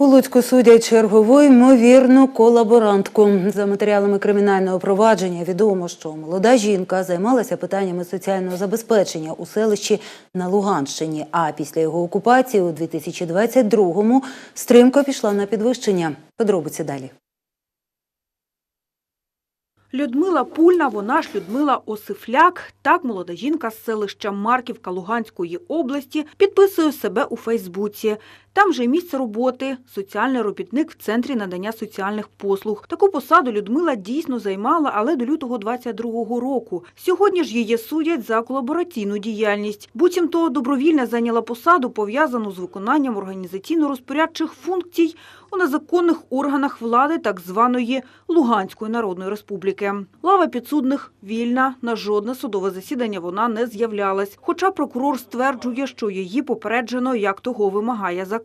У Луцьку судять чергову ймовірну колаборантку. За матеріалами кримінального провадження відомо, що молода жінка займалася питаннями соціального забезпечення у селищі на Луганщині. А після його окупації у 2022-му стрімко пішла на підвищення. Подробиці далі. Людмила Пульна, вона ж Людмила Осифляк, так молода жінка з селища Марківка Луганської області, підписує себе у Фейсбуці. Там же місце роботи, соціальний робітник в центрі надання соціальних послуг. Таку посаду Людмила дійсно займала, але до лютого 22-го року. Сьогодні ж її судять за колабораційну діяльність. Буцімто добровільно зайняла посаду, пов'язану з виконанням організаційно-розпорядчих функцій у незаконних органах влади так званої Луганської Народної Республіки. Лава підсудних вільна, на жодне судове засідання вона не з'являлась. Хоча прокурор стверджує, що її попереджено, як того вимагає закон.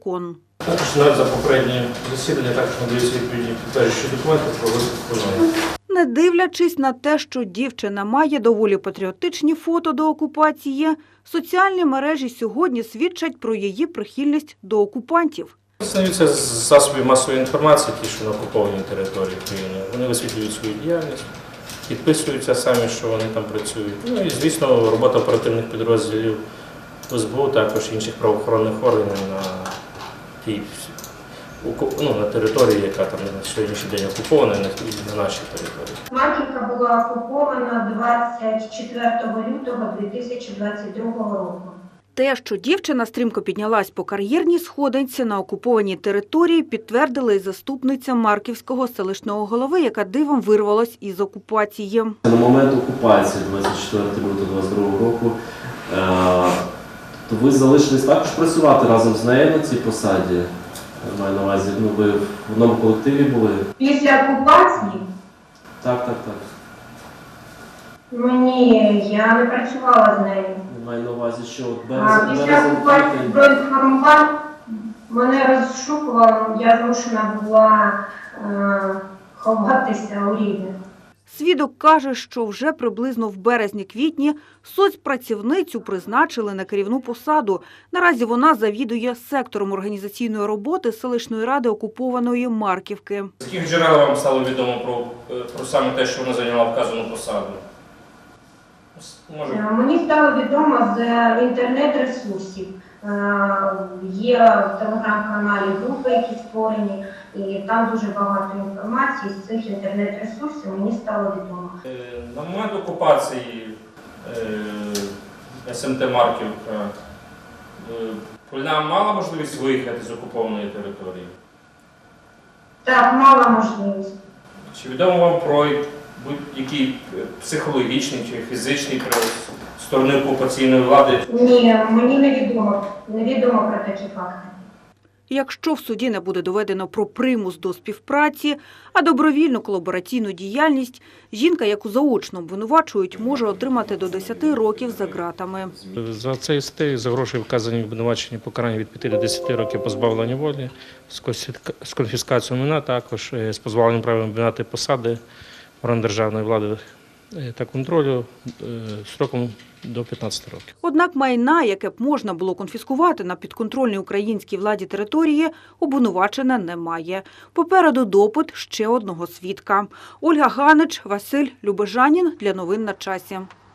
Також навіть за попереднє засідання також надаються відповідні підтверджуючі документи про виконання. Не дивлячись на те, що дівчина має доволі патріотичні фото до окупації, соціальні мережі сьогодні свідчать про її прихильність до окупантів. Становиться з засобів масової інформації, ті, що на окупованій території країни. Вони висвітлюють свою діяльність, підписуються самі, що вони там працюють. Ну і звісно, робота оперативних підрозділів СБУ, також інших правоохоронних органів на тій ну, на території, яка там на сьогоднішній день окупована, і на, і на нашій території. Марківка була окупована 24 лютого 2022 року. Те, що дівчина стрімко піднялась по кар'єрній сходинці на окупованій території, підтвердила і заступниця Марківського селищного голови, яка дивом вирвалась із окупації. На момент окупації 24 лютого 22 року, е, то ви залишились також працювати разом з нею на цій посаді. Я маю на увазі, ну ви в одному колективі були. Після окупації Так, так, так. мені я не працювала з нею. Я маю на увазі, що от А березень, після окупації квітень. збройних формувань мене розшукували, я змушена була е, ховатися у рівне. Свідок каже, що вже приблизно в березні-квітні соцпрацівницю призначили на керівну посаду. Наразі вона завідує сектором організаційної роботи селищної ради окупованої Марківки. З яких джерел вам стало відомо про, е, про саме те, що вона зайняла вказану посаду? Може, Е, Мені стало відомо з інтернет-ресурсів. Е, Є в телеграм-каналі групи, які створені, і там дуже багато інформації з цих інтернет-ресурсів мені стало відомо. Е, На момент окупації е, СМТ Марківка Польна мала можливість виїхати з окупованої території? Так, мала можливість. Чи відомо вам про будь-який е, психологічний чи фізичний сторони окупаційної влади? Ні, мені невідомо. Невідомо про такі факти. Якщо в суді не буде доведено про примус до співпраці, а добровільну колабораційну діяльність, жінка, яку заочно обвинувачують, може отримати до 10 років за ґратами. За цей стиль за гроші вказані в обвинуваченні покарання від 5 до 10 років позбавлення волі з конфіскацією майна, також е, з позбавленням права обмінати посади орган державної влади е, та контролю сроком строком до 15 років. Однак майна, яке б можна було конфіскувати на підконтрольній українській владі території, обвинувачена немає. Попереду допит ще одного свідка. Ольга Ганич, Василь Любежанін для новин на часі.